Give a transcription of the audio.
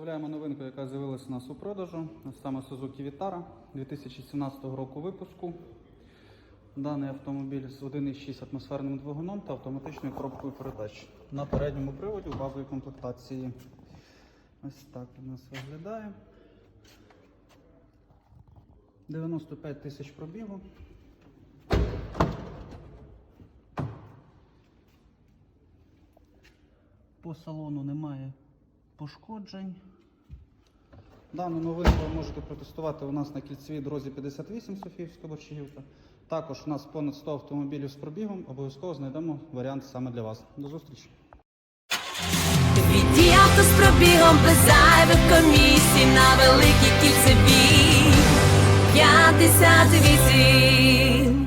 Представляємо новинку, яка з'явилася у нас у продажу. Саме Suzuki Vitara 2017 року випуску. Даний автомобіль з 1,6 атмосферним двигуном та автоматичною коробкою передач. На передньому приводі у базовій комплектації. Ось так у нас виглядає. 95 тисяч пробігу. По салону немає пошкоджень. Дану новинку ви можете протестувати у нас на кільцевій дорозі 58 Софіївська Борщагівка. Також у нас понад 100 автомобілів з пробігом. Обов'язково знайдемо варіант саме для вас. До зустрічі! Авто з пробігом без зайвих комісій на великій кільцевій 58